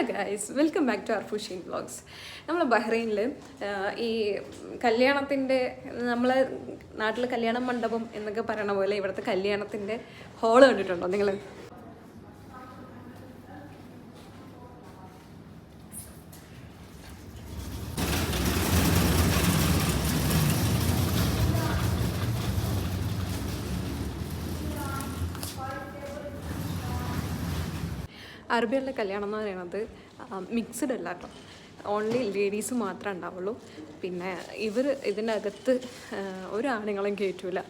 Hello guys welcome back to Arfusheen vlogs നമ്മൾ ബഹ്റൈനിൽ ഈ കല്യാണത്തിന്റെ നമ്മളെ നാട്ടിൽ കല്യാണ മണ്ഡപം എന്നൊക്കെ പറയണ പോലെ ഇവിടുത്തെ കല്യാണത്തിന്റെ ഹോൾ കണ്ടിട്ടുണ്ടോ നിങ്ങൾ അറബികളുടെ കല്യാണം എന്ന് പറയുന്നത് മിക്സ്ഡ് അല്ല കേട്ടോ. ഓൺലി ലേഡീസ് മാത്രമേ ഉണ്ടാവുള്ളൂ. പിന്നെ ഇവർ ഇതിന്റെ അകത്ത് ഒരാണുങ്ങളും കയറ്റൂല.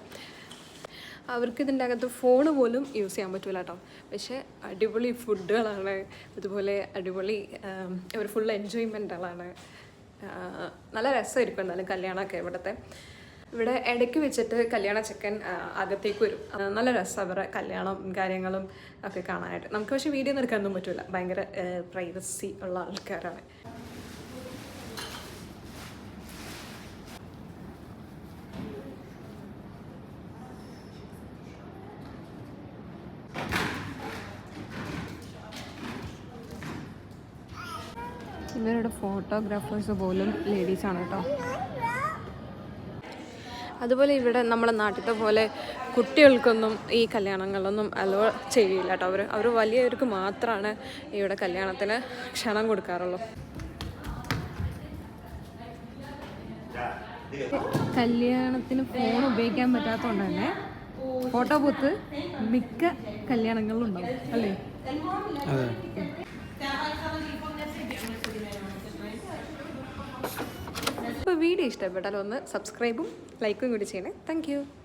അവർക്ക് ഇതിന്റെ അകത്ത് ഫോണ് പോലും യൂസ് ചെയ്യാൻ പറ്റില്ല കേട്ടോ. പക്ഷേ അടിപൊളി ഫുഡുകളാണ് അതുപോലെ അടിപൊളി ഒരു ഫുൾ എൻജോയ്മെന്റുകളാണ് നല്ല രസമായിരിക്കും എന്തായാലും കല്യാണമൊക്കെ ഇവിടുത്തെ. ഇവിടെ ഇടയ്ക്ക് വെച്ചിട്ട് കല്യാണ ചെക്കൻ അകത്തേക്ക് വരും. നല്ല രസം അവരുടെ കല്യാണം കാര്യങ്ങളും ഒക്കെ കാണാനായിട്ട്. നമുക്ക് പക്ഷേ വീഡിയോ ഒന്നും പറ്റില്ല ഭയങ്കര പ്രൈവസി ഉള്ള ആൾക്കാരാണ്. ഇവരുടെ ഫോട്ടോഗ്രാഫേഴ്സ് പോലും ലേഡീസാണ് കേട്ടോ. അതുപോലെ ഇവിടെ നമ്മുടെ നാട്ടിലത്തെ പോലെ കുട്ടികൾക്കൊന്നും ഈ കല്യാണങ്ങളൊന്നും അലോ ചെയ്യില്ല കേട്ടോ അവർ അവർ വലിയവർക്ക് മാത്രമാണ് ഇവിടെ കല്യാണത്തിന് ക്ഷണം കൊടുക്കാറുള്ളൂ. കല്യാണത്തിന് ഫോൺ ഉപയോഗിക്കാൻ പറ്റാത്തതുകൊണ്ട് തന്നെ ഫോട്ടോ ബൂത്ത് മിക്ക കല്യാണങ്ങളിലും ഉണ്ടാവും അല്ലേ? വീഡിയോ ഇഷ്ടപ്പെട്ടാൽ ഒന്ന് സബ്സ്ക്രൈബും ലൈക്കും കൂടി ചെയ്യണേ. താങ്ക്